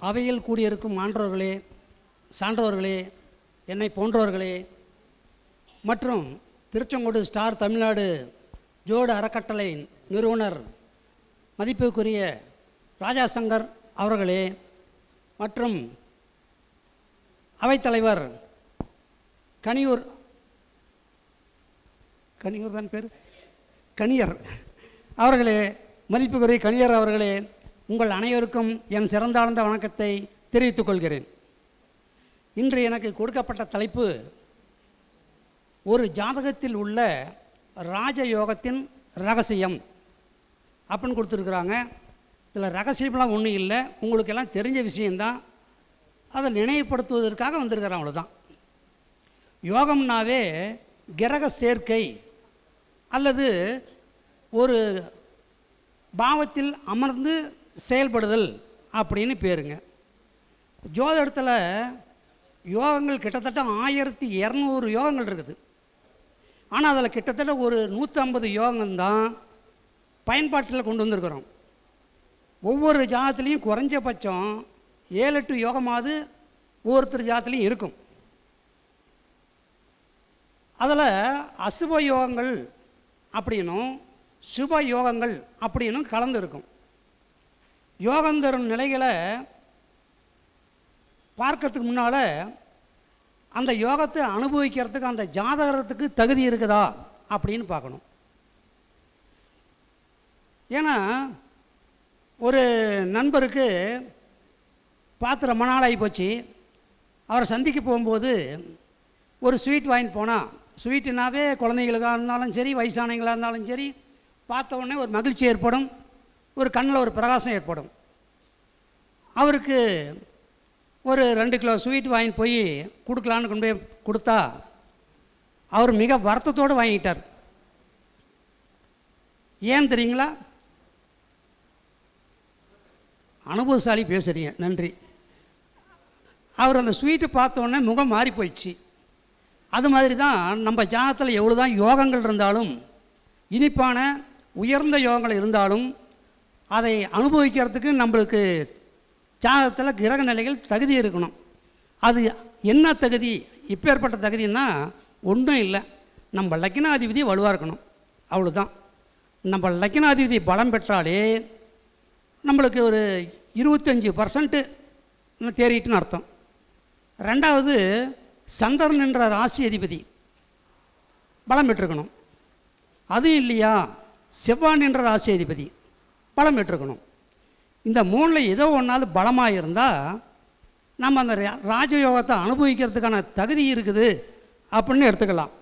அவையில் கூடியிருக்கும் மான்றவர்களே சான்றோர்களே என்னை போன்றவர்களே மற்றும் திருச்செங்கோடு ஸ்டார் தமிழ்நாடு ஜோடு அறக்கட்டளை நிறுவனர் மதிப்புக்குரிய ராஜா சங்கர் அவர்களே மற்றும் அவைத்தலைவர் கனியூர் கனியூர் தான் பேர்? கனியர். அவர்களே மதிப்புக்குரிய கனியர் அவர்களே உங்கள் அனைவருக்கும் என் சிறந்தாழ்ந்த வணக்கத்தை தெரிவித்துக் கொள்கிறேன். இன்று எனக்கு கொடுக்கப்பட்ட தலைப்பு ஒரு ஜாதகத்தில் உள்ள ராஜயோகத்தின் ரகசியம் அப்படின்னு கொடுத்துருக்குறாங்க. இதில் ரகசியம்லாம் ஒன்றும் இல்லை. உங்களுக்கெல்லாம் தெரிஞ்ச விஷயந்தான் அதை நினைவுபடுத்துவதற்காக வந்திருக்கிறேன் அவ்வளோதான் யோகம்னாவே கிரக சேர்க்கை அல்லது ஒரு பாவத்தில் அமர்ந்து செயல்படுதல் அப்படின்னு பேருங்க. ஜோதிடத்தில் யோகங்கள் கிட்டத்தட்ட ஆயிரத்தி இரநூறு யோகங்கள் இருக்குது. ஆனால் அதில் கிட்டத்தட்ட ஒரு நூற்றம்பது யோகங்கள் தான் பயன்பாட்டில் கொண்டு வந்திருக்கிறோம். ஒவ்வொரு ஜாதத்துலேயும் குறைஞ்சபட்சம் ஏழு எட்டு யோகமாவது ஒவ்வொருத்தர் ஜாதத்துலேயும் இருக்கும். அதில் அசுப யோகங்கள் அப்படின்னும் சுப யோகங்கள் அப்படின்னும் கலந்து இருக்கும். யோகம் தரும் நிலைகளை பார்க்கறதுக்கு முன்னால் அந்த யோகத்தை அனுபவிக்கிறதுக்கு அந்த ஜாதகத்துக்கு தகுதி இருக்குதா அப்படின்னு பார்க்கணும். ஏன்னா ஒரு நண்பருக்கு பார்த்து ரொம்ப நாள் போச்சு. அவரை சந்திக்க போகும்போது ஒரு ஸ்வீட் வாங்கிட்டு போனால் ஸ்வீட்டுனாவே குழந்தைங்களுக்காக இருந்தாலும் சரி வயசானவங்களாக இருந்தாலும் சரி பார்த்த உடனே ஒரு மகிழ்ச்சி ஏற்படும். ஒரு கண்ணில் ஒரு பிரகாசம் ஏற்படும். அவருக்கு ஒரு ரெண்டு கிலோ ஸ்வீட் வாங்கி போய் கொடுக்கலான்னு கொண்டு போய் கொடுத்தா அவர் மிக வருத்தத்தோடு வாங்கிட்டார். ஏன் தெரியுங்களா? அனுபவசாலி பேசுகிறீங்க நன்றி. அவர் அந்த ஸ்வீட்டை பார்த்தோன்னே முகம் மாறி போயிடுச்சு. அது மாதிரி தான் நம்ம ஜாதத்தில் எவ்வளோ தான் யோகங்கள் இருந்தாலும் இனிப்பான உயர்ந்த யோகங்கள் இருந்தாலும் அதை அனுபவிக்கிறதுக்கு நம்மளுக்கு ஜாதகத்தில் கிரக நிலைகள் தகுதி இருக்கணும். அது என்ன தகுதி? இப்பேற்பட்ட தகுதின்னா ஒன்றும் இல்லை. நம்ம லக்கினாதிபதி வலுவாக இருக்கணும். அவ்வளோதான் நம்ம லக்கினாதிபதி பலம் பெற்றாலே நம்மளுக்கு ஒரு இருபத்தஞ்சி பர்சன்ட்டு தேறிட்டுன்னு அர்த்தம். ரெண்டாவது சந்திரன் என்ற ராசி அதிபதி பலம் பெற்றிருக்கணும். அதுவும் இல்லையா? செவ்வான் என்ற ராசி அதிபதி. பலம் பெற்றுக்கணும் இந்த மூணில் ஏதோ ஒன்றாவது பலமாக இருந்தால் நம்ம அந்த ராஜயோகத்தை அனுபவிக்கிறதுக்கான தகுதி இருக்குது அப்படின்னு எடுத்துக்கலாம்.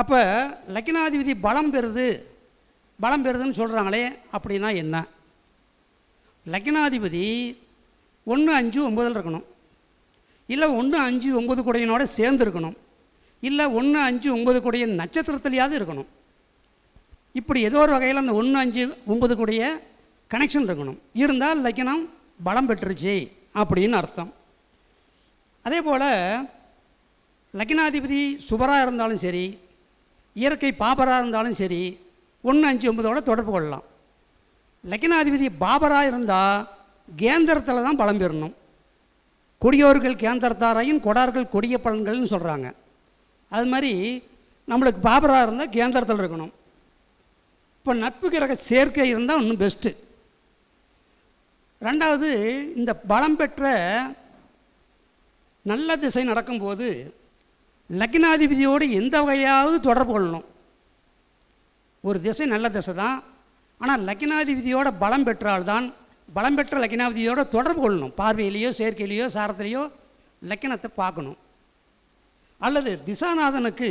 அப்போ லக்கினாதிபதி பலம் பெறுது பலம் பெறுதுன்னு சொல்கிறாங்களே அப்படின்னா என்ன? லக்கினாதிபதி ஒன்று அஞ்சு ஒம்பதில் இருக்கணும். இல்லை ஒன்று அஞ்சு ஒம்பது குடையனோட சேர்ந்து இருக்கணும். இல்லை ஒன்று அஞ்சு ஒம்பது குடைய நட்சத்திரத்துலையாவது இருக்கணும். இப்படி ஏதோ ஒரு வகையில் அந்த ஒன்று அஞ்சு ஒம்பது கூடிய கனெக்ஷன் இருக்கணும். இருந்தால் லக்கினம் பலம் பெற்றுருச்சு அப்படின்னு அர்த்தம். அதே போல் லக்கினாதிபதி சுபராக இருந்தாலும் சரி இயற்கை பாபராக இருந்தாலும் சரி ஒன்று அஞ்சு ஒன்பதோட தொடர்பு கொள்ளலாம். லக்கினாதிபதி பாபராக இருந்தால் கேந்திரத்தில் தான் பலம் பெறணும். கொடியோர்கள் கேந்திரத்தாரையும் கொடார்கள் கொடிய பலன்கள்னு சொல்கிறாங்க அது மாதிரி நம்மளுக்கு பாபராக இருந்தால் கேந்திரத்தில் இருக்கணும். இப்போ நட்பு கிரக சேர்க்கை இருந்தால் இன்னும் பெஸ்ட்டு ரெண்டாவது இந்த பலம் பெற்ற நல்ல திசை நடக்கும்போது லக்னாதிபதியோடு எந்த வகையாவது தொடர்பு கொள்ளணும். ஒரு திசை நல்ல திசை தான். ஆனால் லக்னாதிபதியோட பலம் பெற்றால்தான் பலம் பெற்ற லக்னாதிபதியோட தொடர்பு கொள்ளணும். பார்வையிலேயோ சேர்க்கையிலேயோ சாரத்திலேயோ லக்கணத்தை பார்க்கணும். அல்லது திசாநாதனுக்கு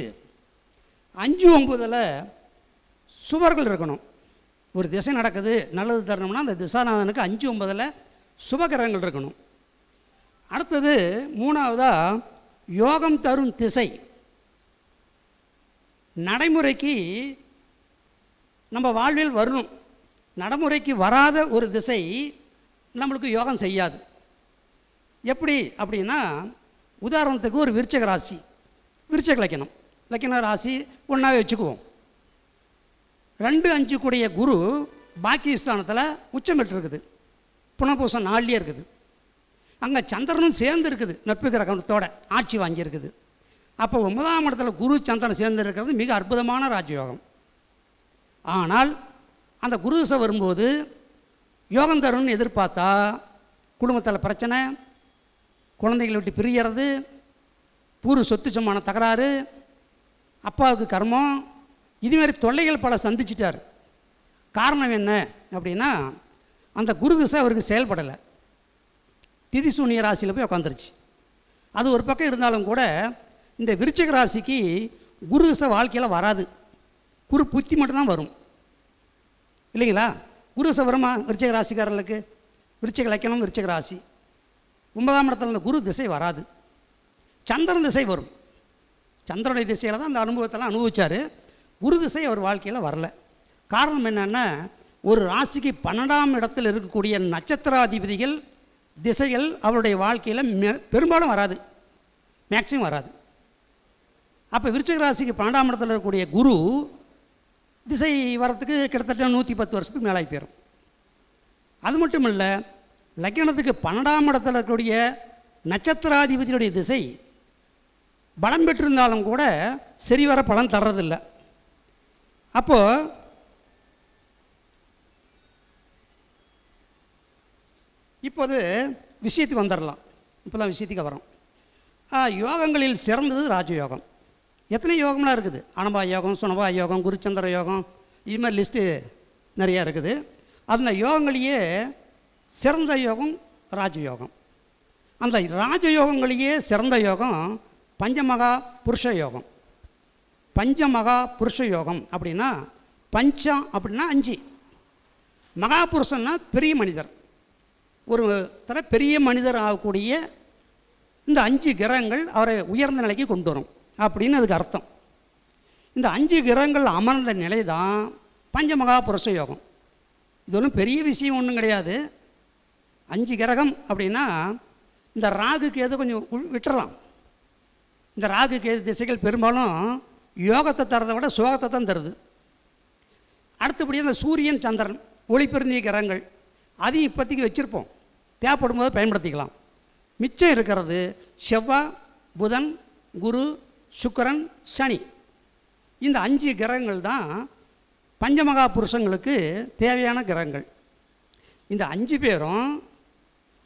அஞ்சு ஒம்பதில் சுவர்கள் இருக்கணும். ஒரு திசை நடக்குது நல்லது தரணும்னா அந்த திசாநாதனுக்கு அஞ்சு ஒன்பதில் சுபகரங்கள் இருக்கணும். அடுத்தது மூணாவதாக யோகம் தரும் திசை. நடைமுறைக்கு நம்ம வாழ்வில் வரணும். நடைமுறைக்கு வராத ஒரு திசை நம்மளுக்கு யோகம் செய்யாது. எப்படி அப்படின்னா உதாரணத்துக்கு ஒரு விருச்சக ராசி. விருச்சக லக்கணம். லக்கண ராசி ஒன்றாவே வச்சுக்குவோம். ரெண்டு அஞ்சு கூடிய குரு பாக்கிஸ்தானத்தில் உச்சம் பெற்றிருக்குது புனபூசம் நாள்லேயே இருக்குது. அங்கே சந்திரனும் சேர்ந்து இருக்குது நட்பு கிரகத்தோட ஆட்சி வாங்கியிருக்குது. அப்போ ஒன்பதாம் இடத்துல குரு சந்திரன் சேர்ந்து இருக்கிறது மிக அற்புதமான ராஜயோகம். ஆனால் அந்த குரு திசை வரும்போது யோகம் தரும்னு எதிர்பார்த்தா குடும்பத்தில் பிரச்சனை குழந்தைகளை விட்டு பிரியறது பூர்வ சொத்து சமான தகராறு அப்பாவுக்கு கர்மம் இதுமாரி தொல்லைகள் பல சந்திச்சிட்டார். காரணம் என்ன அப்படின்னா அந்த குரு திசை அவருக்கு செயல்படலை. திதி சூனிய ராசியில் போய் உட்காந்துருச்சு அது ஒரு பக்கம் இருந்தாலும் கூட இந்த விருச்சிக ராசிக்கு குரு திசை வாழ்க்கையில் வராது. குரு புத்தி மட்டும்தான் வரும். இல்லைங்களா? குரு திசை வருமா விருச்சிக ராசிக்காரர்களுக்கு? விருச்சிக லக்கணம் விருச்சிக ராசி. ஒன்பதாம் இடத்துல அந்த குரு திசை வராது. சந்திரன் திசை வரும். சந்திரனுடைய திசையில் தான் அந்த அனுபவத்தெல்லாம் அனுபவிச்சார். குரு திசை அவர் வாழ்க்கையில் வரல. காரணம் என்னென்னா ஒரு ராசிக்கு பன்னெண்டாம் இடத்தில் இருக்கக்கூடிய நட்சத்திராதிபதிகள் திசைகள் அவருடைய வாழ்க்கையில் பெரும்பாலும் வராது. மேக்சிமம் வராது. அப்போ விருச்சக ராசிக்கு பன்னெண்டாம் இடத்துல இருக்கக்கூடிய குரு திசை வரத்துக்கு கிட்டத்தட்ட நூற்றி பத்து வருஷத்துக்கு மேலாகி போயிடும் அது மட்டும் இல்லை லக்கணத்துக்கு பன்னெண்டாம் இடத்துல இருக்கக்கூடிய நட்சத்திராதிபதியுடைய திசை பலம் பெற்றிருந்தாலும் கூட சரிவர பலன் தர்றதில்லை. அப்போது இப்போது விஷயத்துக்கு வந்துடலாம். இப்போ தான் விஷயத்துக்கு வரோம். யோகங்களில் சிறந்தது ராஜயோகம். எத்தனை யோகம்லாம் இருக்குது? அனபா யோகம் சுனபா யோகம் குருச்சந்திர யோகம் இது மாதிரி லிஸ்ட்டு நிறையா இருக்குது. அந்த யோகங்களையே சிறந்த யோகம் ராஜயோகம். அந்த ராஜயோகங்களையே சிறந்த யோகம் பஞ்சமகா புருஷ யோகம். பஞ்சமகா புருஷ யோகம் அப்படின்னா பஞ்சம் அப்படின்னா அஞ்சு. மகாபுருஷன்னா பெரிய மனிதர். ஒரு தர பெரிய மனிதர் ஆகக்கூடிய இந்த அஞ்சு கிரகங்கள் அவரை உயர்ந்த நிலைக்கு கொண்டு வரும் அப்படின்னு அதுக்கு அர்த்தம். இந்த அஞ்சு கிரகங்கள் அமர்ந்த நிலை தான் பஞ்சமகா புருஷ யோகம். இது ஒன்றும் பெரிய விஷயம் ஒன்றும் கிடையாது. அஞ்சு கிரகம் அப்படின்னா இந்த ராகுக்கு எது கொஞ்சம் உள்- விட்டுறலாம். இந்த ராகு கேது திசைகள் பெரும்பாலும் யோகத்தை தரதை விட சோகத்தை தான் தருது. அடுத்தபடி இந்த சூரியன் சந்திரன் ஒளிபெருந்திய கிரகங்கள் அதையும் இப்போதைக்கு வச்சுருப்போம். தேவைப்படும் போது பயன்படுத்திக்கலாம். மிச்சம் இருக்கிறது செவ்வாய் புதன் குரு சுக்கரன் சனி. இந்த அஞ்சு கிரகங்கள் தான் பஞ்சமகா புருஷங்களுக்கு தேவையான கிரகங்கள். இந்த அஞ்சு பேரும்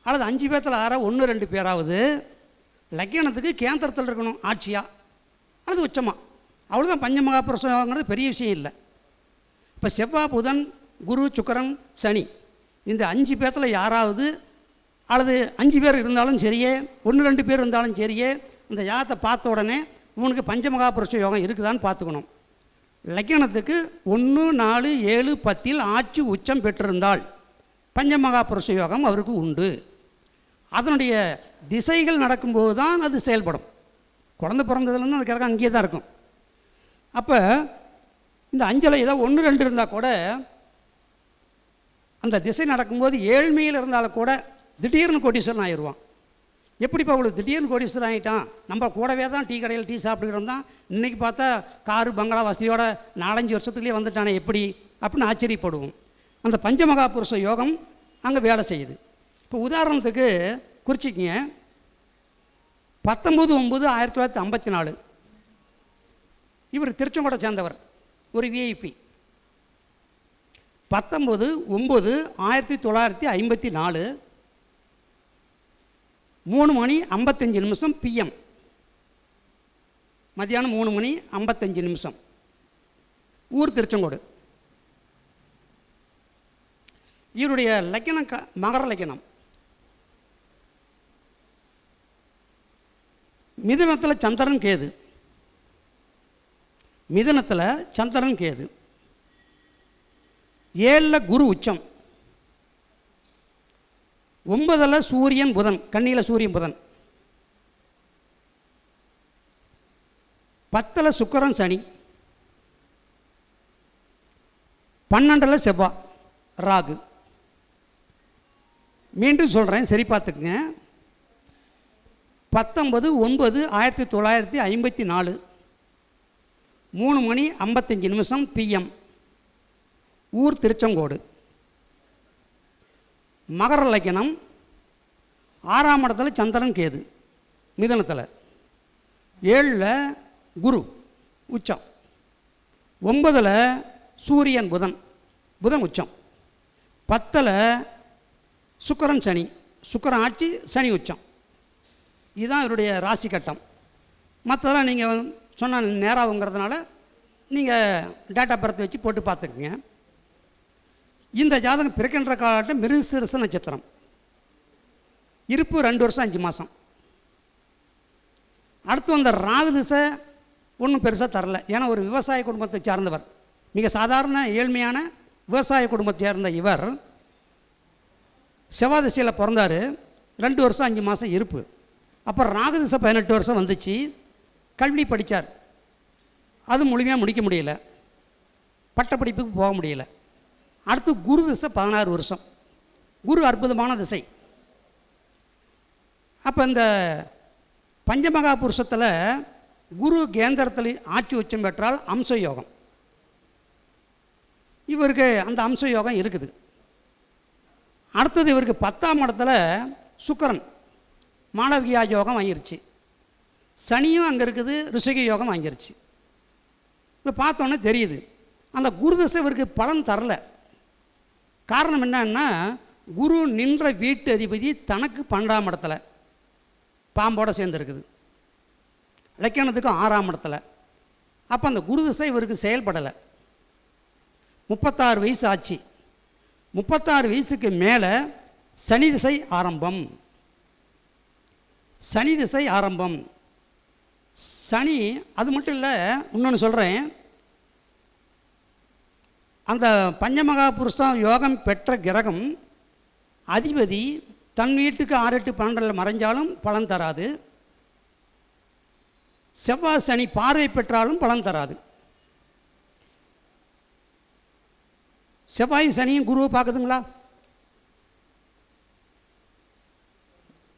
அல்லது அஞ்சு பேர்த்தில் ஆற ஒன்று ரெண்டு பேராவது லக்கணத்துக்கு கேந்திரத்தில் இருக்கணும் ஆட்சியாக அல்லது உச்சமாக அவ்வளோதான் பஞ்சமகா புருஷங்கிறது பெரிய விஷயம் இல்லை. இப்போ செவ்வாய் புதன் குரு சுக்கரன் சனி இந்த அஞ்சு பேர்த்தில் யாராவது அல்லது அஞ்சு பேர் இருந்தாலும் சரியே ஒன்று ரெண்டு பேர் இருந்தாலும் சரியே இந்த யாகத்தை பார்த்த உடனே இவனுக்கு பஞ்சமகாபுருஷ யோகம் இருக்குதான்னு பார்த்துக்கணும். லக்கணத்துக்கு ஒன்று நாலு ஏழு பத்தில் ஆட்சி உச்சம் பெற்றிருந்தால் பஞ்சமகாபுருஷ யோகம் அவருக்கு உண்டு. அதனுடைய திசைகள் நடக்கும்போது தான் அது செயல்படும். குழந்தை பிறந்ததுலேருந்து அந்த கிரகம் அங்கேயே தான் இருக்கும். அப்போ இந்த அஞ்சலை ஏதோ ஒன்று ரெண்டு இருந்தால் கூட அந்த திசை நடக்கும்போது ஏழ்மையில் இருந்தாலும் கூட திடீர்னு கோடீஸ்வரன் ஆயிடுவான். எப்படிப்பா அவளுக்கு திடீர்னு கோடீஸ்வரன் ஆகிட்டான் நம்ம கூடவே தான் டீ கடையில் டீ சாப்பிட்டுக்கிறோம் தான் இன்றைக்கி பார்த்தா காரு பங்களா வசதியோட நாலஞ்சு வருஷத்துலேயே வந்துட்டானே எப்படி? அப்படின்னு ஆச்சரியப்படுவோம். அந்த பஞ்சமகாபுருஷ யோகம் அங்கே வேலை செய்யுது. இப்போ உதாரணத்துக்கு குறிச்சிக்கிங்க. பத்தொம்பது ஒம்பது ஆயிரத்தி தொள்ளாயிரத்தி ஐம்பத்தி நாலு. இவர் திருச்செங்கோட்டை சேர்ந்தவர் ஒரு விஐபி பத்தொம்பது ஒம்பது ஆயிரத்தி தொள்ளாயிரத்தி ஐம்பத்தி நாலு மூணு மணி ஐம்பத்தஞ்சு நிமிஷம் பிஎம் மத்தியானம் மூணு மணி ஐம்பத்தஞ்சு நிமிஷம். ஊர் திருச்செங்கோடு. இவருடைய லக்கணம் க மகர லக்கணம். மிதுனத்தில் சந்திரன் கேது. மிதனத்தில் சந்திரன் கேது. ஏழில் குரு உச்சம். ஒன்பதில் சூரியன் புதன் கண்ணியில் சூரியன் புதன். பத்தில் சுக்கரன் சனி. பன்னெண்டில் செவ்வாய் ராகு. மீண்டும் சொல்கிறேன் சரி பார்த்துக்குங்க. பத்தொன்பது ஒன்பது ஆயிரத்தி தொள்ளாயிரத்தி ஐம்பத்தி நாலு. மூணு மணி ஐம்பத்தஞ்சு நிமிஷம் பிஎம் ஊர் திருச்செங்கோடு. மகர லக்கணம் ஆறாம் இடத்துல சந்திரன் கேது மிதனத்தில். ஏழில் குரு உச்சம். ஒன்பதில் சூரியன் புதன் புதன் உச்சம். பத்தில் சுக்கரன் சனி சுக்கரன் ஆட்சி சனி உச்சம். இதுதான் இவருடைய ராசி கட்டம். மற்றதெல்லாம் நீங்கள் சொன்ன நேராகுங்கிறதுனால நீங்கள் டேட்டா பர்த் வச்சு போட்டு பார்த்துக்குங்க. இந்த ஜாதகம் பிறக்கின்ற காலகட்டம் மிருசிரச நட்சத்திரம். இருப்பு ரெண்டு வருஷம் அஞ்சு மாதம் அடுத்து வந்த ராகு திசை ஒன்றும் பெருசாக தரல. ஏன்னா ஒரு விவசாய குடும்பத்தை சார்ந்தவர். மிக சாதாரண ஏழ்மையான விவசாய குடும்பத்தை சேர்ந்த இவர் செவ்வாதிசையில் பிறந்தார். ரெண்டு வருஷம் அஞ்சு மாதம் இருப்பு. அப்புறம் ராகு திசை பதினெட்டு வருஷம் வந்துச்சு. கல்வி படித்தார் அது முழுமையாக முடிக்க முடியல. பட்டப்படிப்புக்கு போக முடியல. அடுத்து குரு திசை பதினாறு வருஷம். குரு அற்புதமான திசை. அப்போ இந்த பஞ்சமகா புருஷத்தில் குரு கேந்திரத்தில் ஆட்சி உச்சம் பெற்றால் அம்ச யோகம் இவருக்கு அந்த அம்ச யோகம் இருக்குது. அடுத்தது இவருக்கு பத்தாம் இடத்துல சுக்கரன். மாளவியா யோகம் வாங்கிருச்சு சனியும் அங்கே இருக்குது ரிஷிக யோகம் வாங்கிருச்சு. இப்போ பார்த்தோன்னே தெரியுது. அந்த குரு தசை இவருக்கு பலன் தரல. காரணம் என்னன்னா குரு நின்ற வீட்டு அதிபதி தனக்கு பன்னெண்டாம் இடத்துல பாம்போட சேர்ந்துருக்குது இலக்கணத்துக்கு ஆறாம் இடத்துல. அப்போ அந்த குரு திசை இவருக்கு செயல்படலை. முப்பத்தாறு வயசு ஆச்சு. முப்பத்தாறு வயசுக்கு மேலே சனி திசை ஆரம்பம். சனி திசை ஆரம்பம். சனி அது மட்டும் இல்லை இன்னொன்று சொல்கிறேன் அந்த பஞ்சமகா புருஷம் யோகம் பெற்ற கிரகம் அதிபதி தன் வீட்டுக்கு ஆறு எட்டு பன்னெண்டில் மறைஞ்சாலும் பலன் தராது. செவ்வாய் சனி பார்வை பெற்றாலும் பலன் தராது. செவ்வாய் சனியும் குருவை பார்க்குதுங்களா?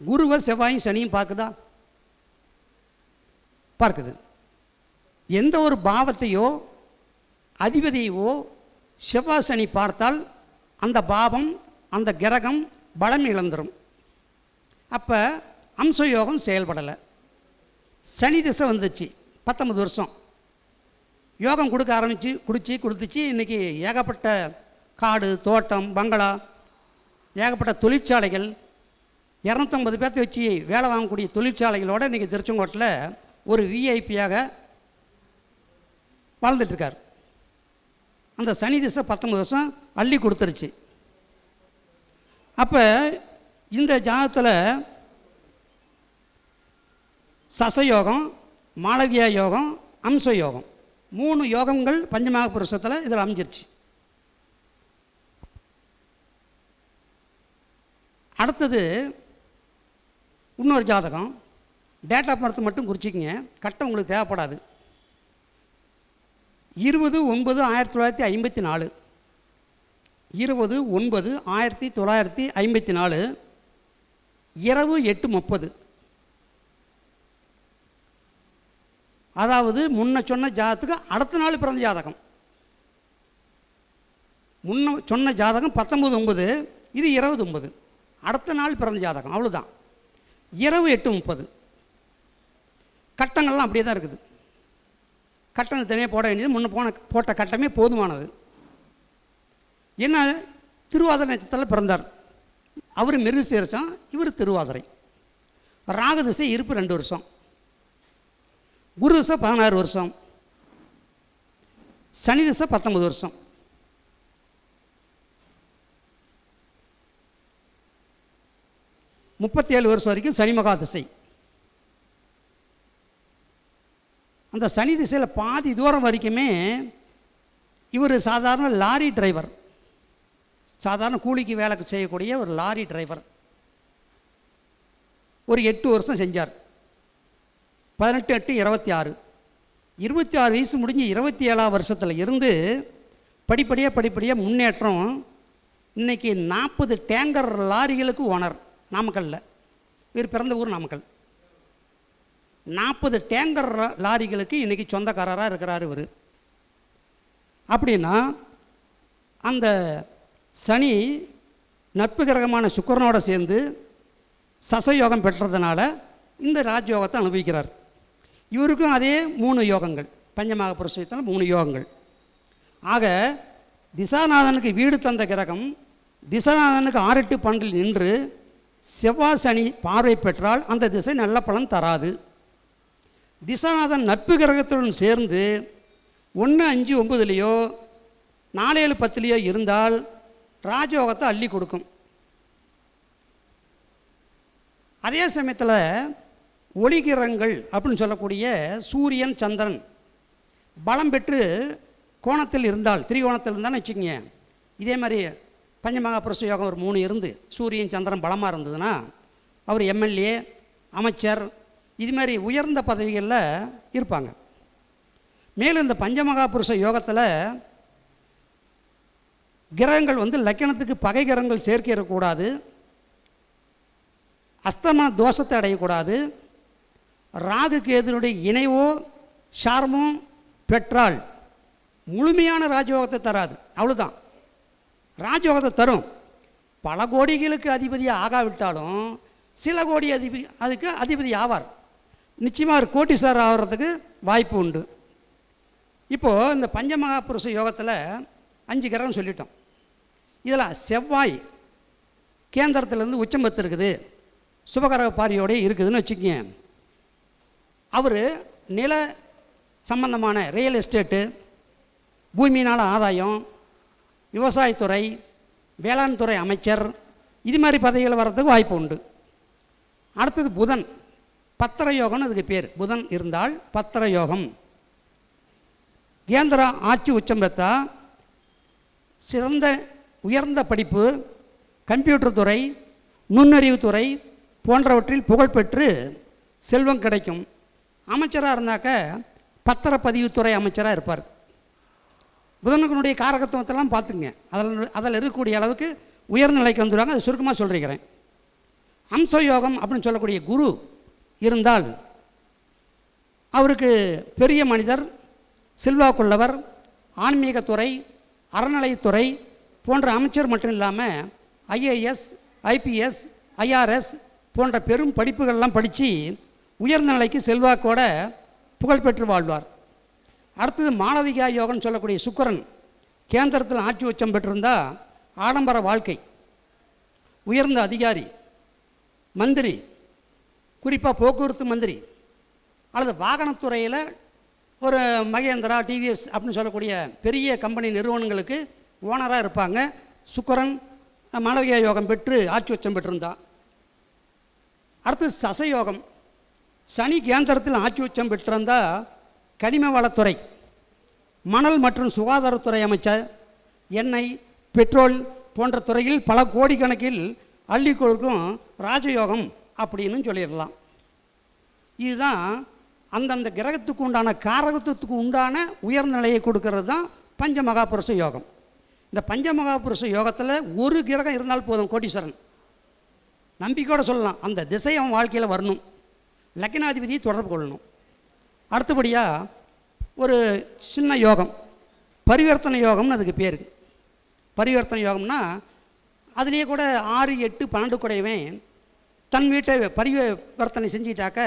குருவை செவ்வாயும் சனியும் பார்க்குதா? பார்க்குது எந்த ஒரு பாவத்தையோ அதிபதியவோ செவ்வாய் சனி பார்த்தால் அந்த பாவம் அந்த கிரகம் பலம் இழந்துடும் அப்போ அம்ச யோகம் செயல்படலை. சனி திசை வந்துச்சு பத்தொன்பது வருஷம். யோகம் கொடுக்க ஆரம்பித்து குடிச்சு கொடுத்துச்சு இன்றைக்கி ஏகப்பட்ட காடு தோட்டம் பங்களா ஏகப்பட்ட தொழிற்சாலைகள் இரநூத்தம்பது பேர்த்த வச்சு வேலை வாங்கக்கூடிய தொழிற்சாலைகளோடு இன்றைக்கி திருச்செங்கோட்டில் ஒரு விஐபியாக வாழ்ந்துட்டுருக்கார். அந்த சனி திசை பத்தொம்பது வருஷம் அள்ளி கொடுத்துருச்சு. அப்போ இந்த ஜாதத்தில் சசயோகம் மாளவியா யோகம் அம்ச யோகம். மூணு யோகங்கள் பஞ்சமாக புருஷத்தில் இதில் அமைஞ்சிருச்சு. அடுத்தது இன்னொரு ஜாதகம். டேட் ஆஃப் பர்த் மட்டும் குறிச்சிக்கங்க. கட்டம் உங்களுக்கு தேவைப்படாது. இருபது ஒன்பது ஆயிரத்தி தொள்ளாயிரத்தி ஐம்பத்தி நாலு. இருபது ஒன்பது ஆயிரத்தி தொள்ளாயிரத்தி ஐம்பத்தி நாலு. இரவு எட்டு முப்பது. அதாவது முன்ன சொன்ன ஜாதகத்துக்கு அடுத்த நாள் பிறந்த ஜாதகம். முன்ன சொன்ன ஜாதகம் பத்தொம்பது ஒன்பது. இது இருபது ஒன்பது. அடுத்த நாள் பிறந்த ஜாதகம். அவ்வளோதான் இரவு எட்டு முப்பது. கட்டங்கள்லாம் அப்படியே தான் இருக்குது. கட்டம் தனியாக போட வேண்டியது முன்ன போன போட்ட கட்டமே போதுமானது. என்ன திருவாதிரை நட்சத்திரத்தில் பிறந்தார். அவர் மிருகசீரசம் இவர் திருவாதிரை. ராகதிசை இருப்பு ரெண்டு வருஷம். குரு திசை பதினாறு வருஷம். சனி திசை பத்தொன்பது வருஷம். முப்பத்தேழு வருஷம் வரைக்கும் சனி மகா திசை. அந்த சனி திசையில் பாதி தூரம் வரைக்குமே இவர் சாதாரண லாரி டிரைவர். சாதாரண கூலிக்கு வேலை செய்யக்கூடிய ஒரு லாரி டிரைவர். ஒரு எட்டு வருஷம் செஞ்சார். பதினெட்டு எட்டு இருபத்தி ஆறு. இருபத்தி ஆறு வயசு முடிஞ்சு இருபத்தி ஏழாம் வருஷத்தில் இருந்து படிப்படியாக படிப்படியாக முன்னேற்றம். இன்றைக்கி நாற்பது டேங்கர் லாரிகளுக்கு ஓனர் நாமக்கல்லில் இவர் பிறந்த ஊர் நாமக்கல். நாற்பது டேங்கர் லாரிகளுக்கு இன்றைக்கி சொந்தக்காரராக இருக்கிறார் இவர். அப்படின்னா அந்த சனி நட்பு கிரகமான சுக்கரனோடு சேர்ந்து சசயோகம் பெற்றதுனால இந்த ராஜயோகத்தை அனுபவிக்கிறார். இவருக்கும் அதே மூணு யோகங்கள் பஞ்சமாக புருஷத்தில் மூணு யோகங்கள். ஆக திசாநாதனுக்கு வீடு தந்த கிரகம் திசாநாதனுக்கு ஆறெட்டு பன்றில் நின்று செவ்வாய் சனி பார்வை பெற்றால் அந்த திசை நல்ல பலன் தராது. திசாநாதன் நட்பு கிரகத்துடன் சேர்ந்து ஒன்று அஞ்சு ஒம்பதுலேயோ நாலேழு பத்துலேயோ இருந்தால் ராஜயோகத்தை அள்ளி கொடுக்கும். அதே சமயத்தில் ஒளிகிரங்கள் அப்படின்னு சொல்லக்கூடிய சூரியன் சந்திரன் பலம் பெற்று கோணத்தில் இருந்தால் திரிகோணத்தில் இருந்தான்னு வச்சுக்கோங்க. இதே மாதிரி பஞ்சமகாபுருஷ யோகம் ஒரு மூணு இருந்து சூரியன் சந்திரன் பலமாக இருந்ததுன்னா அவர் எம்எல்ஏ அமைச்சர் இது மாதிரி உயர்ந்த பதவிகளில் இருப்பாங்க. மேலும் இந்த பஞ்சமகா புருஷ யோகத்தில் கிரகங்கள் வந்து லக்கணத்துக்கு பகை கிரகங்கள் சேர்க்கிடக்கூடாது அஸ்தமன தோஷத்தை அடையக்கூடாது. ராகு கேதுனுடைய இணைவோ சார்மோ பெற்றால் முழுமையான ராஜயோகத்தை தராது. அவ்வளோதான் ராஜயோகத்தை தரும். பல கோடிகளுக்கு அதிபதி ஆகாவிட்டாலும் சில கோடி அதிபதி அதுக்கு அதிபதி ஆவார். நிச்சயமாக ஒரு கோட்டீஸ்வரர் ஆகிறதுக்கு வாய்ப்பு உண்டு. இப்போது இந்த பஞ்சமகாபுருஷ யோகத்தில் அஞ்சு கிரகம் சொல்லிட்டோம். இதில் செவ்வாய் கேந்திரத்துலேருந்து உச்சம் இருக்குது சுபகரக பாரியோடய இருக்குதுன்னு வச்சுக்கோங்க. அவர் நில சம்பந்தமான ரியல் எஸ்டேட்டு பூமியினால் ஆதாயம் விவசாயத்துறை வேளாண் துறை அமைச்சர் இது மாதிரி பதவிகள் வர்றதுக்கு வாய்ப்பு உண்டு. அடுத்தது புதன். பத்திர யோகம்னு அதுக்கு பேர். புதன் இருந்தால் பத்திர யோகம் கேந்திரா ஆட்சி உச்சம் பெற்றா சிறந்த உயர்ந்த படிப்பு கம்ப்யூட்டர் துறை நுண்ணறிவு துறை போன்றவற்றில் புகழ்பெற்று செல்வம் கிடைக்கும். அமைச்சராக இருந்தாக்க பத்திரப்பதிவுத்துறை அமைச்சராக இருப்பார். புதனுக்கனுடைய காரகத்துவத்தெல்லாம் பார்த்துங்க அதில் அதில் இருக்கக்கூடிய அளவுக்கு உயர்நிலைக்கு வந்துடுவாங்க அதை சுருக்கமாக சொல்லிருக்கிறேன் அம்ச யோகம் அப்படின்னு சொல்லக்கூடிய குரு இருந்தால் அவருக்கு பெரிய மனிதர் செல்வாக்குள்ளவர் ஆன்மீகத்துறை அறநிலைத்துறை போன்ற அமைச்சர் மட்டும் இல்லாமல் ஐஏஎஸ் ஐபிஎஸ் ஐஆர்எஸ் போன்ற பெரும் படிப்புகள்லாம் படித்து உயர்ந்த நிலைக்கு செல்வாக்கோட புகழ்பெற்று வாழ்வார். அடுத்தது மாளவிகா யோகம்னு சொல்லக்கூடிய சுக்கரன் கேந்திரத்தில் ஆட்சி உச்சம் பெற்றிருந்தா ஆடம்பர வாழ்க்கை. உயர்ந்த அதிகாரி மந்திரி குறிப்பாக போக்குவரத்து மந்திரி அல்லது வாகனத்துறையில் ஒரு மகேந்திரா டிவிஎஸ் அப்படின்னு சொல்லக்கூடிய பெரிய கம்பெனி நிறுவனங்களுக்கு ஓனராக இருப்பாங்க. சுக்கரன் மாளவிகா யோகம் பெற்று ஆட்சி உச்சம் பெற்றிருந்தா. அடுத்து சசயோகம். சனி கேந்திரத்தில் ஆட்சி உச்சம் பெற்றிருந்தா கனிம வளத்துறை மணல் மற்றும் சுகாதாரத்துறை அமைச்சர் எண்ணெய் பெட்ரோல் போன்ற துறையில் பல கோடிக்கணக்கில் அள்ளி கொடுக்கும் ராஜயோகம். அப்படின்னு சொல்லிடலாம். இதுதான் அந்தந்த கிரகத்துக்கு உண்டான காரகத்துவத்துக்கு உண்டான உயர்நிலையை கொடுக்கறது தான் பஞ்ச மகாபுருஷ யோகம். இந்த பஞ்ச மகாபுருஷ யோகத்தில் ஒரு கிரகம் இருந்தால் போதும் கோடீஸ்வரன். நம்பிக்கையோடு சொல்லலாம். அந்த திசை அவன் வாழ்க்கையில் வரணும். லக்னாதிபதியை தொடர்பு கொள்ளணும். அடுத்தபடியாக ஒரு சின்ன யோகம். பரிவர்த்தனை யோகம்னு அதுக்கு பேர் பரிவர்த்தனை யோகம்னா அதுலேயே கூட ஆறு எட்டு பன்னெண்டு கூடையவன் தன் வீட்டை பரிவர்த்தனை செஞ்சிட்டாக்க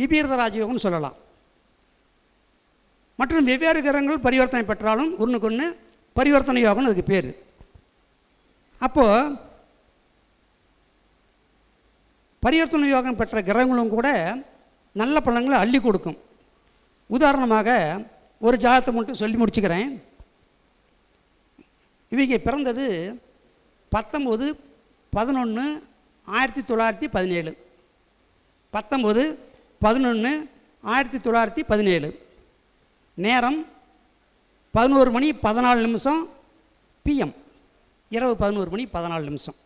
விபீரத ராஜயோகம்னு சொல்லலாம். மற்றும் வெவ்வேறு கிரகங்கள் பரிவர்த்தனை பெற்றாலும் ஒன்றுக்கு ஒன்று பரிவர்த்தனை யோகம்னு அதுக்கு பேர். அப்போது பரிவர்த்தனை யோகம் பெற்ற கிரகங்களும் கூட நல்ல பலன்களை அள்ளி கொடுக்கும். உதாரணமாக ஒரு ஜாதகத்தை மட்டும் சொல்லி முடிச்சுக்கிறேன். இவங்க பிறந்தது பத்தொம்போது பதினொன்று ஆயிரத்தி தொள்ளாயிரத்தி பதினேழு. பத்தொம்பது பதினொன்று ஆயிரத்தி தொள்ளாயிரத்தி பதினேழு. நேரம் பதினோரு மணி பதினாலு நிமிஷம் பிஎம் இரவு பதினோரு மணி பதினாலு நிமிஷம்.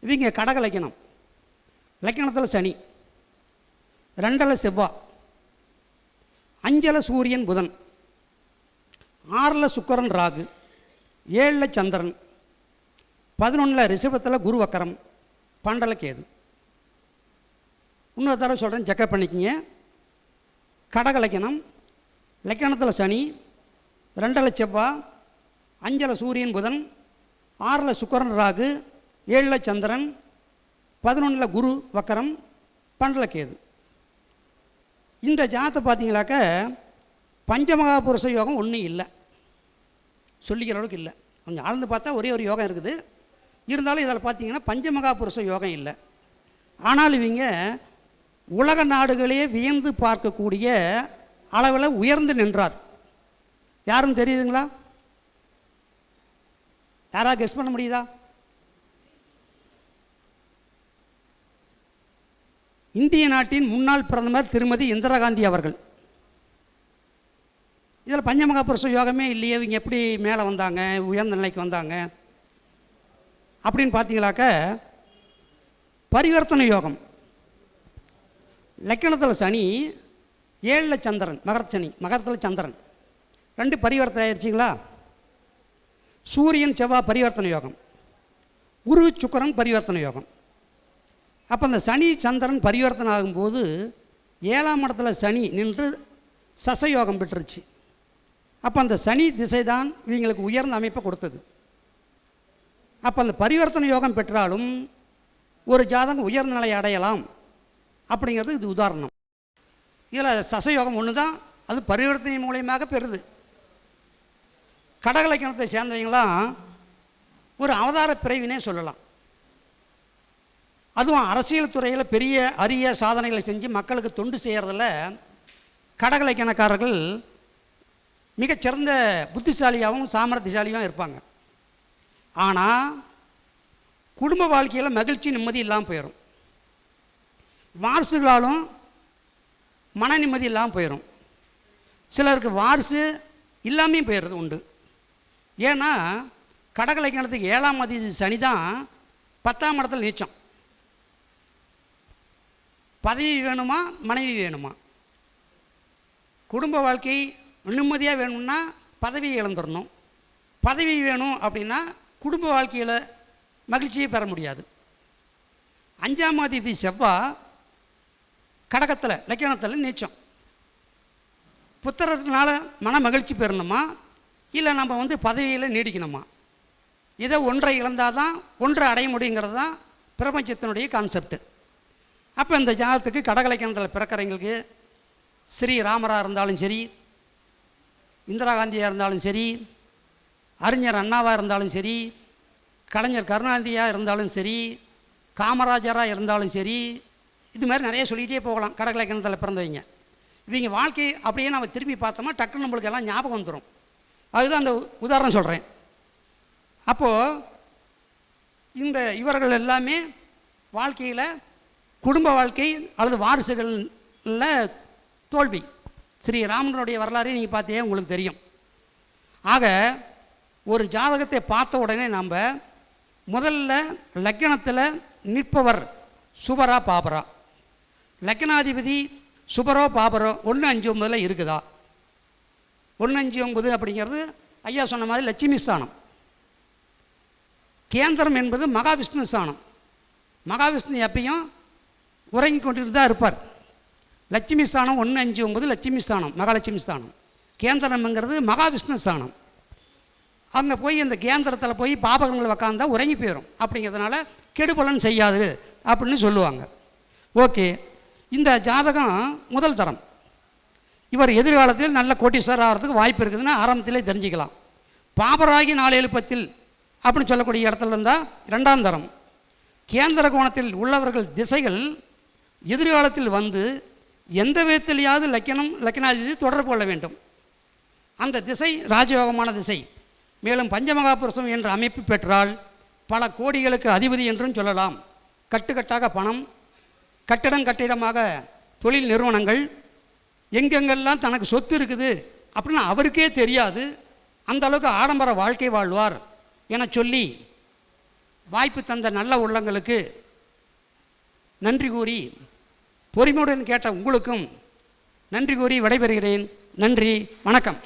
இவங்க கடக லக்கணம். லக்கணத்தில் சனி ரெண்டில் செவ்வாய் அஞ்சில் சூரியன் புதன் ஆறில் சுக்கரன் ராகு ஏழில் சந்திரன் பதினொன்றில் ரிஷபத்தில் குரு வக்கரம் பன்னெண்டில் கேது இன்னொரு தடவை சொல்கிறேன் செக்கப் பண்ணிக்கோங்க. கடக லக்கணம் லக்கணத்தில் சனி ரெண்டில் செவ்வாய் அஞ்சில் சூரியன் புதன் ஆறில் சுக்கரன் ராகு ஏழில் சந்திரன் பதினொன்றில் குரு வக்கரம் பன்னெண்டில் கேது இந்த ஜாதத்தை பார்த்தீங்களாக்க பஞ்சமகாபுருஷ யோகம் ஒன்றும் இல்லை. சொல்லிக்கிற அளவுக்கு இல்லை. கொஞ்சம் ஆழ்ந்து பார்த்தா ஒரே ஒரு யோகம் இருக்குது. இருந்தாலும் இதில் பார்த்தீங்கன்னா பஞ்சமகாபுருஷ யோகம் இல்லை. ஆனால் இவங்க உலக நாடுகளே வியந்து பார்க்கக்கூடிய அளவில் உயர்ந்து நின்றார். யாரும் தெரியுதுங்களா? யாரா கெஸ் பண்ண முடியுதா? இந்திய நாட்டின் முன்னாள் பிரதமர் திருமதி இந்திரா காந்தி அவர்கள். இதில் பஞ்சமகாபுருஷ யோகமே இல்லையே இவங்க எப்படி மேலே வந்தாங்க உயர்ந்த நிலைக்கு வந்தாங்க? அப்படின்னு பார்த்தீங்களாக்க பரிவர்த்தனை யோகம். லக்கணத்தில் சனி ஏழில் சந்திரன் மகர சனி மகரத்தில் சந்திரன். ரெண்டு பரிவர்த்தனை ஆயிடுச்சிங்களா? சூரியன் செவ்வாய் பரிவர்த்தனை யோகம். குரு சுக்கரன் பரிவர்த்தனை யோகம். அப்போ அந்த சனி சந்திரன் பரிவர்த்தனை ஆகும்போது ஏழாம் இடத்துல சனி நின்று சசயோகம் பெற்றுருச்சு. அப்போ அந்த சனி திசை தான் இவங்களுக்கு உயர்ந்த அமைப்பை கொடுத்தது. அப்போ அந்த பரிவர்த்தனை யோகம் பெற்றாலும் ஒரு ஜாதகம் உயர்நிலை அடையலாம் அப்படிங்கிறது இது உதாரணம். இதில் சசயோகம் ஒன்று தான் அது பரிவர்த்தனை மூலியமாக பெறுது. கடகலக்கணத்தை சேர்ந்தவங்களாம் ஒரு அவதார பிறவினே சொல்லலாம். அதுவும் அரசியல் துறையில் பெரிய அரிய சாதனைகளை செஞ்சு மக்களுக்கு தொண்டு செய்கிறதில் கடகலைக்கணக்காரர்கள் மிகச்சிறந்த புத்திசாலியாகவும் சாமர்த்தியசாலியாகவும் இருப்பாங்க. ஆனால் குடும்ப வாழ்க்கையில் மகிழ்ச்சி நிம்மதி இல்லாமல் போயிடும் வாரிசுகளாலும் மன நிம்மதி இல்லாமல் போயிடும் சிலருக்கு வாரிசு இல்லாமையும் போயிடுறது உண்டு. ஏன்னா கடகலை கிணத்துக்கு ஏழாம் அதிதி சனி தான் பத்தாம் இடத்துல நீச்சம். பதவி வேணுமா மனைவி வேணுமா? குடும்ப வாழ்க்கை நிம்மதியாக வேணும்னா பதவி இழந்துடணும் பதவி வேணும் அப்படின்னா குடும்ப வாழ்க்கையில் மகிழ்ச்சியை பெற முடியாது. அஞ்சாம் தேதி செவ்வாய் கடகத்தில் லக்கணத்தில் நீச்சம். புத்திரத்தினால மன மகிழ்ச்சி பெறணுமா? இல்லை நம்ம வந்து பதவியில் நீடிக்கணுமா? இதை ஒன்றை இழந்தால் தான் ஒன்றை அடைய முடியுங்கிறது தான் பிரபஞ்சத்தினுடைய கான்செப்டு அப்போ இந்த ஜாதத்துக்கு கடகலைக்கணத்தில் பிறக்கிறவங்களுக்கு ஸ்ரீ ராமராக இருந்தாலும் சரி இந்திரா காந்தியாக இருந்தாலும் சரி அறிஞர் அண்ணாவாக இருந்தாலும் சரி கலைஞர் கருணாநிதியாக இருந்தாலும் சரி காமராஜராக இருந்தாலும் சரி இது மாதிரி நிறைய சொல்லிகிட்டே போகலாம் கடகலக்கணத்தில் பிறந்தவங்க. இவங்க வாழ்க்கை அப்படியே நம்ம திரும்பி பார்த்தோமா டக்குன்னு நம்மளுக்கு எல்லாம் ஞாபகம் வந்துடும் அதுதான் அந்த உதாரணம் சொல்கிறேன் அப்போது இந்த இவர்கள் எல்லாமே வாழ்க்கையில் குடும்ப வாழ்க்கை அல்லது வாரிசுகளில் தோல்வி. ஸ்ரீ ராமனுடைய வரலாறே நீங்கள் பார்த்தே உங்களுக்கு தெரியும். ஆக ஒரு ஜாதகத்தை பார்த்த உடனே நம்ம முதல்ல லக்கணத்தில் நிற்பவர் சுபரா பாபரா? லக்கணாதிபதி சுபரோ பாபரோ? ஒன்று அஞ்சு ஒன்பதில் இருக்குதா? ஒன்று அஞ்சு ஒன்பது அப்படிங்கிறது ஐயா சொன்ன மாதிரி லட்சுமி ஸ்தானம். கேந்திரம் என்பது மகாவிஷ்ணு ஸ்தானம். மகாவிஷ்ணு எப்பயும் உறங்கி கொண்டுட்டு தான் இருப்பார். லட்சுமி ஸ்தானம் ஒன்று அஞ்சு ஒன்பது லட்சுமி ஸ்தானம் மகாலட்சுமி ஸ்தானம். கேந்திரம்ங்கிறது மகாவிஷ்ணு ஸ்தானம். அங்கே போய் இந்த கேந்திரத்தில் போய் பாபகங்கள் உக்காந்தா உறங்கி போயிடும் அப்படிங்கிறதுனால கெடுபலன் செய்யாது அப்படின்னு சொல்லுவாங்க. ஓகே இந்த ஜாதகம் முதல் தரம். இவர் எதிர்காலத்தில் நல்ல கோட்டீஸ்வரர் ஆகிறதுக்கு வாய்ப்பு இருக்குதுன்னு ஆரம்பத்திலே தெரிஞ்சுக்கலாம். பாபராகி நாலு எழுப்பத்தில் அப்படின்னு சொல்லக்கூடிய இடத்துல இருந்தால் ரெண்டாம் தரம். கேந்திர கோணத்தில் உள்ளவர்கள் திசைகள் எதிர்காலத்தில் வந்து எந்த விதத்திலேயாவது லக்கணம் லக்கணாதிபதி தொடர்பு கொள்ள வேண்டும். அந்த திசை ராஜயோகமான திசை. மேலும் பஞ்சமகாபுருஷம் என்ற அமைப்பு பெற்றால் பல கோடிகளுக்கு அதிபதி என்றும் சொல்லலாம். கட்டுக்கட்டாக பணம் கட்டிடம் கட்டிடமாக தொழில் நிறுவனங்கள் எங்கெங்கெல்லாம் தனக்கு சொத்து இருக்குது அப்படின்னு அவருக்கே தெரியாது. அந்த அளவுக்கு ஆடம்பர வாழ்க்கை வாழ்வார் என சொல்லி வாய்ப்பு தந்த நல்ல உள்ளங்களுக்கு நன்றி கூறி பொறுமையுடன் கேட்ட உங்களுக்கும் நன்றி கூறி விடைபெறுகிறேன். நன்றி வணக்கம்.